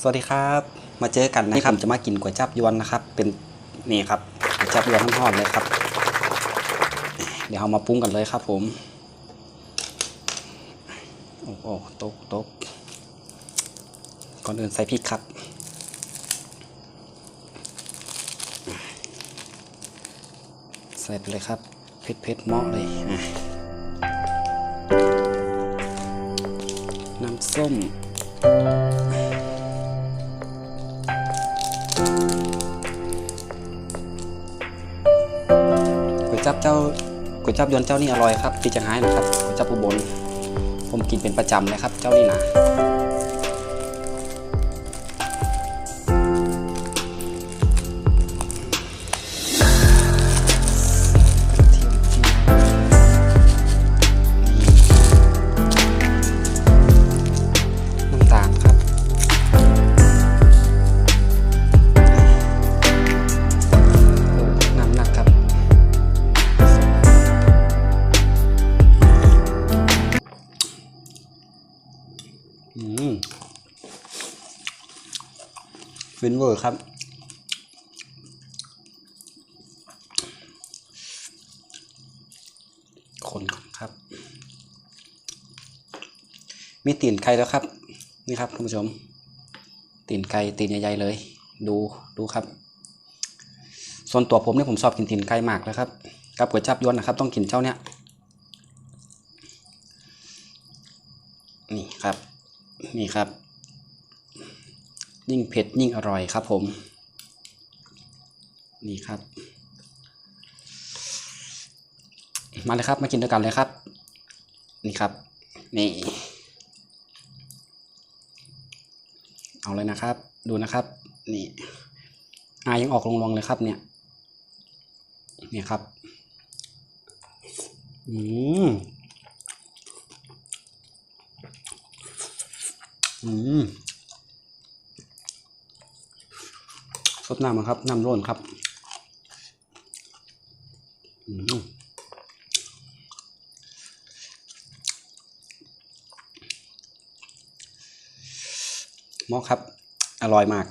สวัสดีครับ มาเจอกันนะครับผมจะมากินก๋วยจับยวนนะครับ เป็นนี่ครับก๋วยจับยวนทอดๆเลยครับ เดี๋ยวเอามาปรุงกันเลยครับ ผมโอ้โหโต๊ะโต๊ะก่อนอื่นใส่พริกครับใส่ไปเลยครับเผ็ดเผ็ดๆเหมาะเลยอะน้ำส้ม เจ้าก๋วยจับยวนเจ้านี่อร่อยครับที่จังไห้นะครับก๋วยจับอุบลผมกินเป็นประจำเลยครับ เจ้านี่นะ ฟินเวอร์ครับคนครับ มีตีนไก่แล้วครับ นี่ครับคุณผู้ชม ตีนไก่ตีนใหญ่ๆเลย ดูดูครับ ส่วนตัวผมเนี่ยผมชอบกินตีนไก่มากเลยครับกับก๋วยจับยวนนะครับ ต้องกินเจ้าเนี้ยนี่ครับ นี่ครับ ยิ่งเผ็ดยิ่งอร่อยครับผม นี่ครับ มาเลยครับมากินด้วยกันเลยครับ นี่ครับ นี่ เอาเลยนะครับ ดูนะครับ นี่อายังออกลงๆเลยครับเนี่ย เนี่ยครับ อืม อืม สดน้ำครับ น้ำร้อนครับอืมหมอครับ อร่อยมาก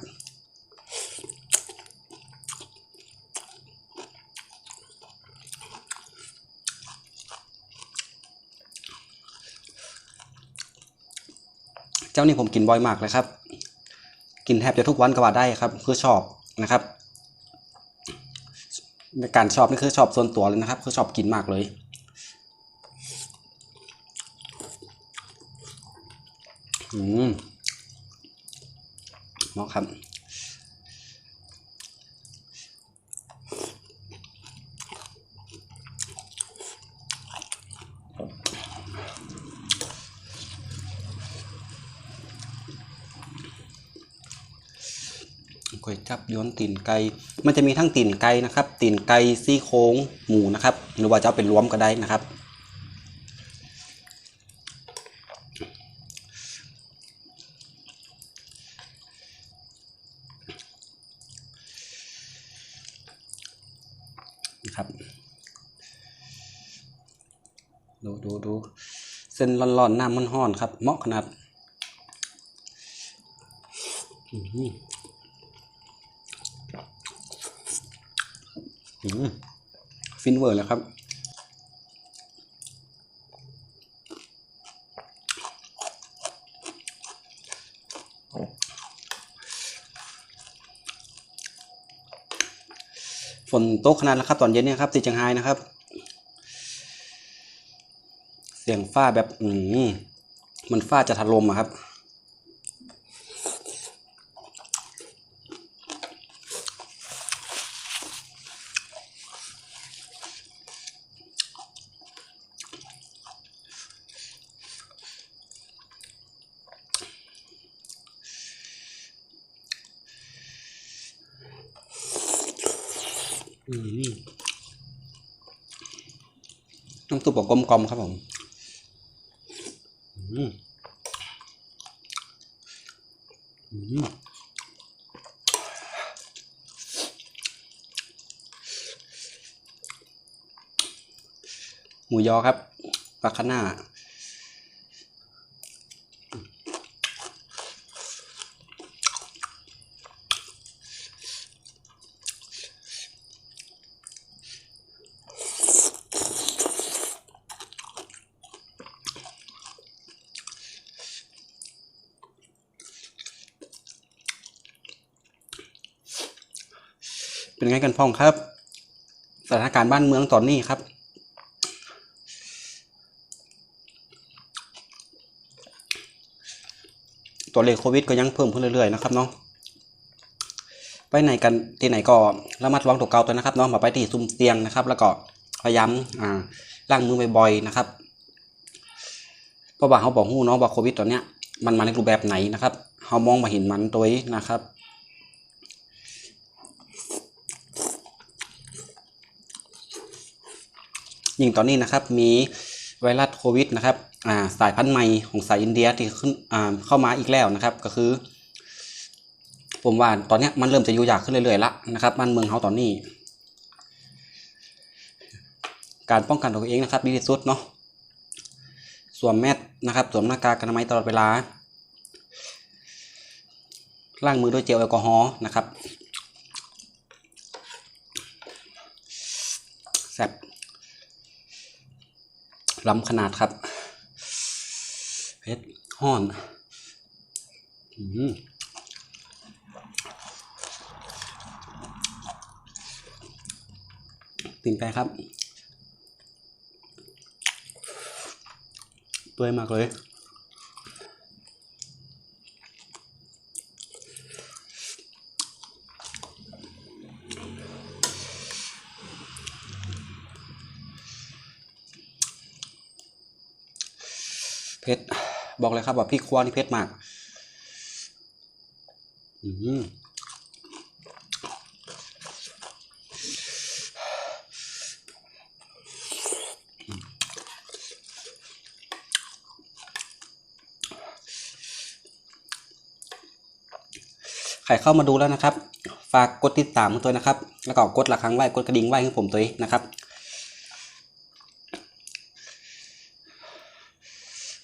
เจ้านี่ผมกินบ่อยมากเลยครับ กินแทบจะทุกวันก็ว่าได้ครับ คือชอบ นะครับ ในการชอบนี่คือชอบส่วนตัวเลยนะครับ คือชอบกินมากเลย อืมเนาะครับ ก๋วยจับย้วนตีนไก่มันจะมีทั้งตีนไก่นะครับตีนไก่ซี่โครงหมูนะครับ หรือว่าจะเอาเป็นรวมก็ได้นะครับ นะครับ ดูดูดูเส้นร้อนๆน้ำมันห้อนครับเหมาะขนาดอื้อหือ อืม ฟินเวอร์แล้วครับ ฝนตกขนาดแล้วครับ ตอนเย็นเนี่ยครับที่เชียงไฮ้นะครับ เสียงฟ้าแบบ อืมมันฟ้าจะถล่มอะครับ อืม น้ำซุปแบบกลมๆครับผมอืมอืมหมูยอครับปลาคะน้า ค เป็นไงกันพ้องครับ สถานการณ์บ้านเมืองตอนนี้ครับ ตัวเลขโควิดก็ยังเพิ่มขึ้นเรื่อยๆนะครับเนาะไปไหนกันที่ไหนก็ระมัดระวังตัวเก่าตัวนะครับเนาะมาไปที่ซุ่มเตียงนะครับ แล้วก็พยายามอ่าล้างมือบ่อยๆนะครับเพราะว่าเขาบอกหู้เนาะว่าโควิดตอนเนี้ยมันมาในรูปแบบไหนนะครับเขามองมาเห็นมันตัวนี้นะครับ ยิ่งตอนนี้นะครับมีไวรัสโควิดนะครับาสายพันธุ์ใหม่ของสายอินเดียที่ขึ้นเข้ามาอีกแล้วนะครับ ก็คือ ผมว่าตอนนี้มันเริ่มจะอยู่ยากขึ้นเรื่อยๆละนะครับบ้านเมืองเขาตอนนี้ การป้องกันตัวเองนะครับดีที่สุดเนาะสวมแมสนะครับสวมหน้ากากอนามัยตลอดเวลาล้างมือด้วยเจลแอลกอฮอล์นะครับแซ่บ ล้ำขนาดครับเพชรห้อนอืมติ่งไก่ครับเปื่อยมากเลย เผ็ดบอกเลยครับว่าพริกคั่วนี่เผ็ดมาก อืมใครเข้ามาดูแล้วนะครับ ฝากกดติดตามตัวนะครับ แล้วก็กดระฆังไว้กดกระดิ่งไว้ให้ผมตัวเองนะครับ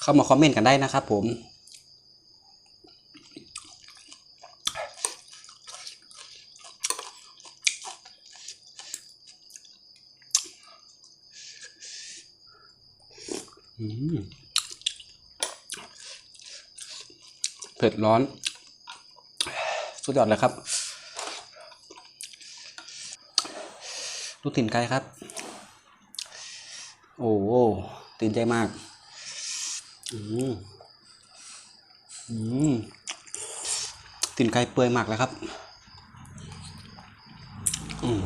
เข้ามาคอมเมนต์กันได้นะครับผมเผ็ดร้อน สุดยอดเลยครับ ลูกติ่นไก่ครับ โอ้ตื่นใจมาก อืมอืมติ่นไก่เปื่อยมากเลยครับ อืม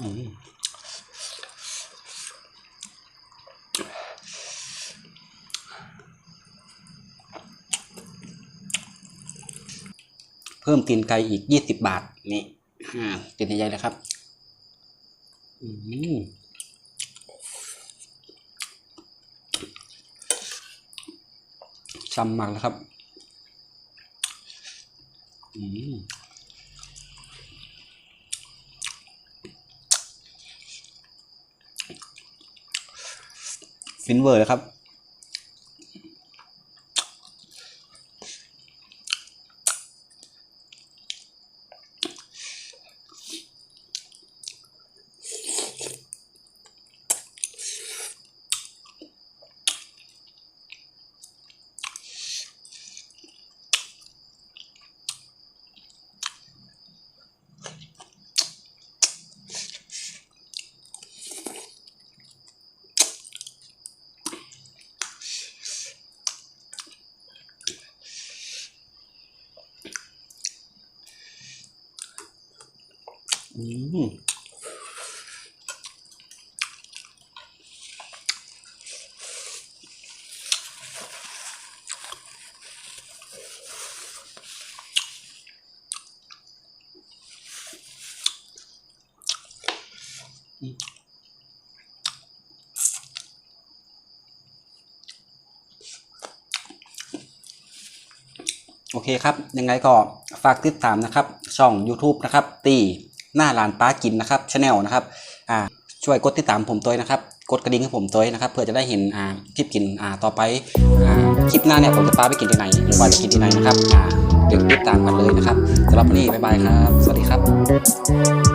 อืม พิ่มตีนไก่อีกยี่สิบบาทนี่อ่าตีนใหญ่ๆเลยครับช้ำมากแล้วครับฟินเวอร์เลยครับ โอเคครับ ยังไงก็ฝากติดตามนะครับ ช่อง YouTube นะครับ ตี หน้าร้านป้ากินนะครับชาแนลนะครับอ่าช่วยกดติดตามผมตัวนะครับ กดกระดิ่งให้ผมตัวนะครับ เพื่อจะได้เห็นอ่าคลิปกินอ่าต่อไปอ่าคลิปหน้าเนี่ยผมจะป้าไปกินที่ไหนหรือว่าจะกินที่ไหนนะครับอ่าติดตามกันเลยนะครับสำหรับวันนี้บ๊ายบายครับ สวัสดีครับ